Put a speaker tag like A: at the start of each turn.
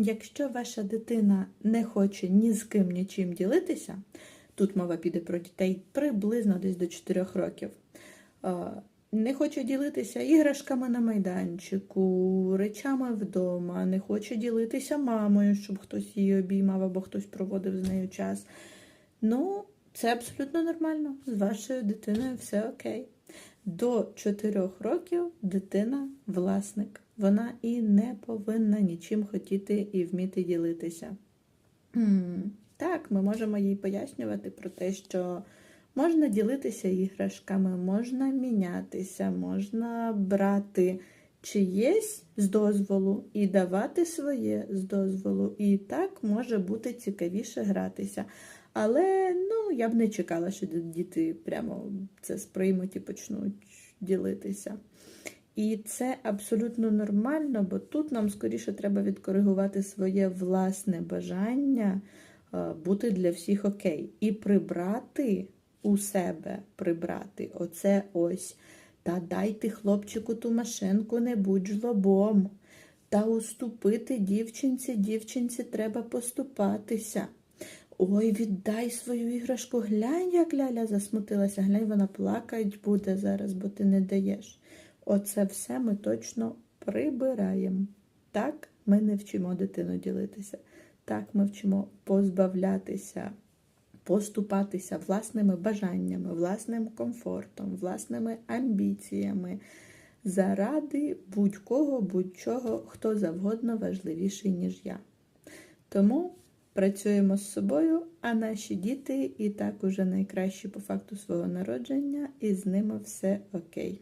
A: Якщо ваша дитина не хоче ні з ким нічим ділитися, тут мова піде про дітей приблизно десь до 4 років. Не хоче ділитися іграшками на майданчику, речами вдома, не хоче ділитися мамою, щоб хтось її обіймав або хтось проводив з нею час. Ну, це абсолютно нормально. З вашою дитиною все окей. До 4 років дитина власник. Вона і не повинна нічим хотіти і вміти ділитися. Так, ми можемо їй пояснювати про те, що можна ділитися іграшками, можна мінятися, можна брати чиєсь з дозволу і давати своє з дозволу. І так може бути цікавіше гратися. Але ну, я б не чекала, що діти прямо це сприймуть і почнуть ділитися. І це абсолютно нормально, бо тут нам скоріше треба відкоригувати своє власне бажання е, бути для всіх окей. І прибрати у себе, прибрати оце ось. Та дайте хлопчику ту машинку, не будь жлобом. Та уступити дівчинці, дівчинці треба поступатися. Ой, віддай свою іграшку, глянь, як Ляля засмутилася, глянь, вона плакать буде зараз, бо ти не даєш. Оце все ми точно прибираємо. Так, ми не вчимо дитину ділитися. Так, ми вчимо позбавлятися, поступатися власними бажаннями, власним комфортом, власними амбіціями заради будь-кого, будь-чого, хто завгодно важливіший, ніж я. Тому працюємо з собою, а наші діти і так уже найкращі по факту свого народження, і з ними все окей.